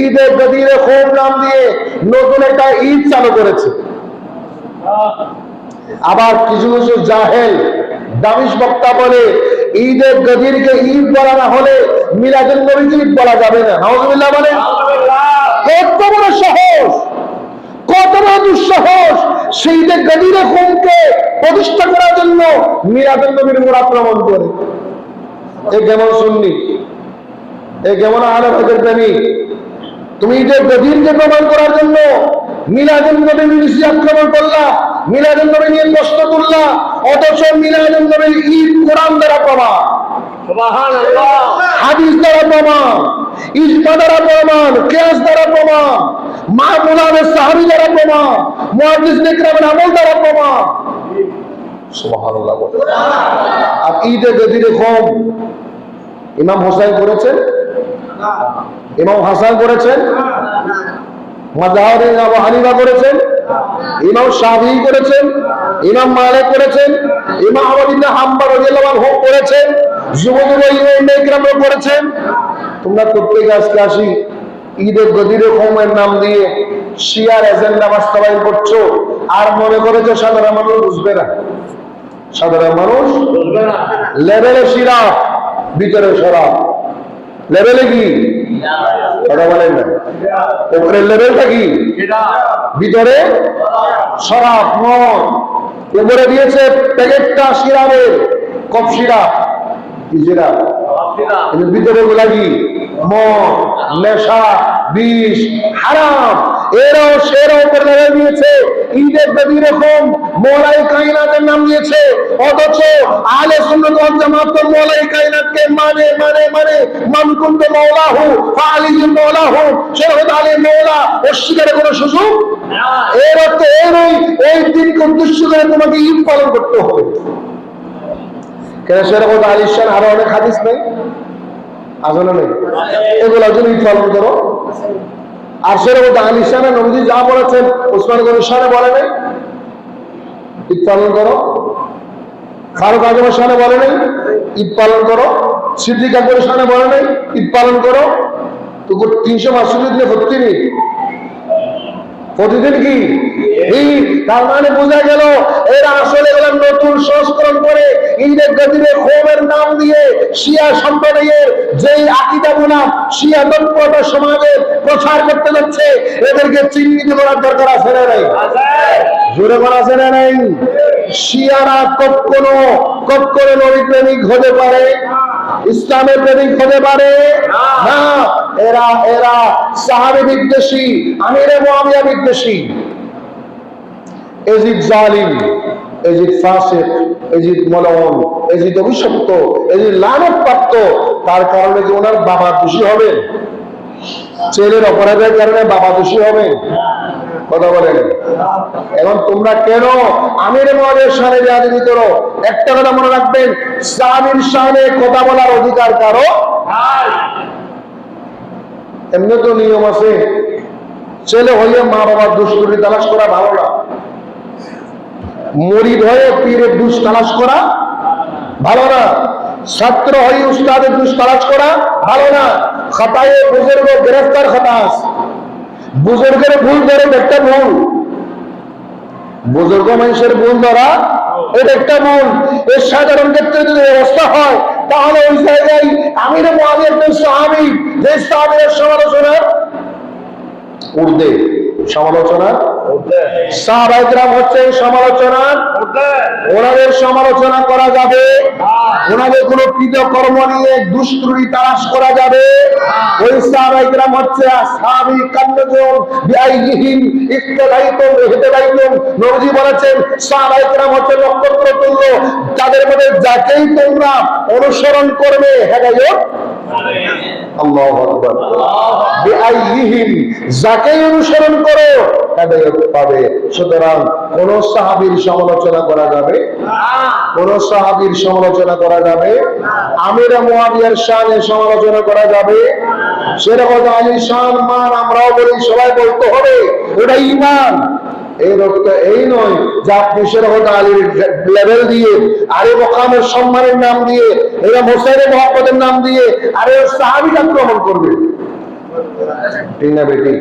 ঈদে গদিরে খুব নাম দিয়ে নতুন একটা ঈদ চালু করেছে। আবার কিছু কিছু জাহেল দামিশ বক্তা বলে ঈদে গদিরকে ঈদ বলা না হলে মিলাদুল নবীকে ঈদ বলা যাবে না। নাউজুবিল্লাহ বলে কত বড় সাহস কত বড় দুঃসাহস সেই যে গদিরে খুনকে প্রতিষ্ঠা করার জন্য মিলাদুল নবীর উপর আক্রমণ করে। এ কেমন শুননি এ কেমন আহলে প্রেমিক? তুমি যে গভীরকে প্রমাণ করার জন্য মিলাদুল নবী নিশি আক্রমণ করলা মিলাদুল নবী নিয়ে কষ্ট করলা অথচ মিলাদুল নবীর ঈদ কোরআন দ্বারা প্রমাণ। হাদিস দ্বারা প্রমাণ ইজমা দ্বারা প্রমাণ কেয়াস দ্বারা প্রমাণ মা মুলামের সাহাবি দ্বারা প্রমাণ মুহাদ্দিস নিকরামের আমল দ্বারা প্রমাণ। সুবহানাল্লাহ আর ঈদে গদিরে কম ইমাম হোসেন করেছেন ইমাম হাসান করেছেন মাজাহির আবু হানিফা করেছেন ইমাম শাফি করেছেন ইমাম মালিক করেছেন ইমাম রাদিয়াল্লাহু আনহু করেছেন করেছেন। তোমরা প্রত্যেকে আজকে আসি ঈদের গদিরে কমের নাম দিয়ে শিয়ার এজেন্ডা বাস্তবায়ন করছ আর মনে করে যে সাধারণ মানুষ বুঝবে না। সাধারণ মানুষ লেভেলে শিরা ভিতরে শরাব লেভেলে কি? কথা বলেন না। উপরের লেভেলটা কি? ভিতরে? শরাব মদ উপরে দিয়েছে প্যাকেটটা সিরাপের কপ সিরাপ কি ভিতরে গুলা কি? মদ নেশা, বিষ, হারাম। এরাও সেরাও লেভেল দিয়েছে ঈদের বেদি রকম মোলাই কাইনাতের নাম দিয়েছে। অথচ আলে সুন্নত ওয়াল জামাত তো মোলাই কাইনাতকে মানে মানে মানে মান কুন্ত মৌলাহু, ফালিজুল মৌলাহু শেরহুদ আলী মৌলা অস্বীকারের কোনো সুযোগ? এর অর্থ এই নয় এই দিনকে উদ্দেশ্য করে তোমাকে ঈদ পালন করতে হবে। কেন শেরহুদ আলী শান আরও অনেক হাদিস নেই? আসলে নেই? এগুলো ঈদ পালন করো। আর সেরকম আলী শানে নবীজি যা বলেছেন, ওসমান গনি শানে বলে নাই? ঈদ পালন করো। ফারুক আজমের শানে বলে নাই? ঈদ পালন করো। সিদ্দিক আকবরের শানে বলে নাই? ঈদ পালন করো। তো তিনশো মাসুলি দিলে ভর্তি নেই প্রতিদিন কি? তার মানে বোঝা গেল, এরা আসলে নতুন সংস্করণ করে ঈদের গদিরে হোমের নাম দিয়ে শিয়া সম্প্রদায়ের যেই আকিদা গুলা শিয়া তৎপরতা সমাজে প্রচার করতে যাচ্ছে, এদেরকে চিহ্নিত করার দরকার আছে না নাই? জোরে করা আছে না নাই? শিয়ারা কখনো কখনো নবী প্রেমিক হতে পারে, ইসলামের প্রেমিক হতে পারে? না। এরা এরা সাহাবি বিদ্বেষী, আমিরে মুয়াবিয়া বিদ্বেষী। এজিদ জালিম। এজিদ ফাসিক, এজিদ মলন এজিদ অভিশপ্ত, এজিদ লানত প্রাপ্ত তার কারণে কি ওনার বাবা দোষী হবে। ছেলের অপরাধের কারণে বাবা দোষী হবে। কথা বলেন। এখন তোমরা কেন আমির মহাদের সামনে বেয়াদবি করো একটা কথা মনে রাখবেন স্বামীর সামনে কথা বলার অধিকার কারও এমনি তো নিয়ম আছে। ছেলে হইলে মা বাবার দুষ্কৃতি তালাশ করা ভালো না। মরিদ হয়ে পীরের দুষ তালাশ করা ভালো না। ছাত্র হয়ে উস্তাদের দুষ তালাশ করা ভালো না। খাতায় বুজুর্গ গ্রেফতার খাতাস। বুজুর্গের ভুল ধরে একটা ভুল। বুজুর্গ মানুষের ভুল ধরা এটা একটা ভুল। এর সাধারণ ক্ষেত্রে যদি অবস্থা হয়, তাহলে ওই জায়গায় আমির মহাদের সাহাবি, যে সাহাবির সমালোচনা উর্দে সমালোচনা সাহাবাইকরাম হচ্ছে সমালোচনা। ওনাদের সমালোচনা করা যাবে। ওনাদের কোন কৃত কর্ম নিয়ে দুষ্কৃতি করা যাবে। ওই হচ্ছে নবীজি বলেছেন হচ্ছে নক্ষত্র তুল্য। যাদের মধ্যে যাকেই তোমরা অনুসরণ করবে, হেদায়েত আকবার। যাকেই অনুসরণ করো, হেদায়েত পাবে। সুতরাং কোন সাহাবীর সমালোচনা করা যাবে? কোন সাহাবীর সমালোচনা করা যাবে? আমির মুয়াবিয়ার শানের সমালোচনা করা যাবে? সেরকম আলী মান আমরাও বলি, সবাই বলতে হবে ওটা ইমান এই নয় যে আপনি সেরকম আলীর লেভেল দিয়ে আরে মোকামের সম্মানের নাম দিয়ে, এরা মহাপদের নাম দিয়ে, আরে সাহাবিকে আক্রমণ করবে। ঠিক না বেটি?